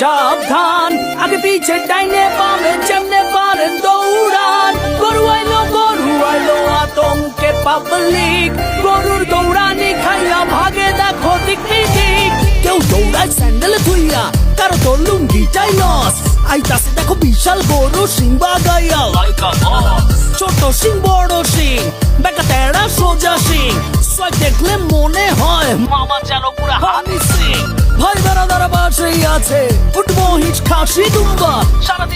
সাবধান। আগে পিছে ডাইনে বামে যেমনে পারেন দৌড়ান। গরু আইলো গরু আইলো আতঙ্কে পাবলিক গরুর দৌড়ানি খাইয়া ভাগে দেখো দিক দিক কেউ দৌড়ায় স্যান্ডেল থুইয়া কারও তোর লুঙ্গি চাই লস আইতাছে দেখো বিশাল গরু সিং বাগাইয়া লাইকা ছোট সিং, বড় সিং বেকা তেড়া সোজা সিং। দেখলে মনে হয় মামা যেন আছে। উঠবো হিচ খাসি দুম্বা সারাদিন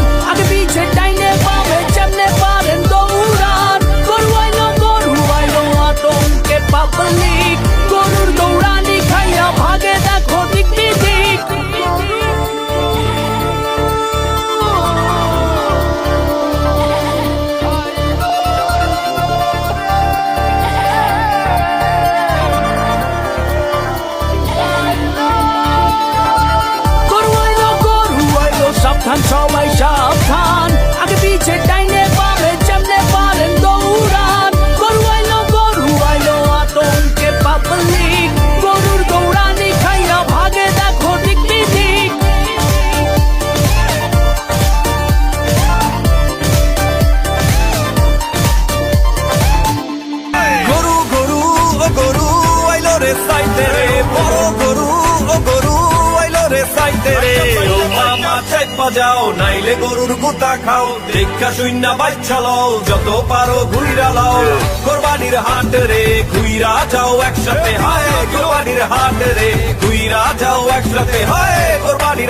看朝外长叹。সাইতে রে ও মামা চেক বাজাও, নাইলে গরুর গুতা খাও। দেখা শূন্য বাচ্চা লও, যত পারো ঘুইরা লাও। কোরবানির হাট রে, ঘুইরা যাও একসাথে। হায়, কোরবানির হাট রে, ঘুইরা যাও একসাথে। হায়, কোরবানির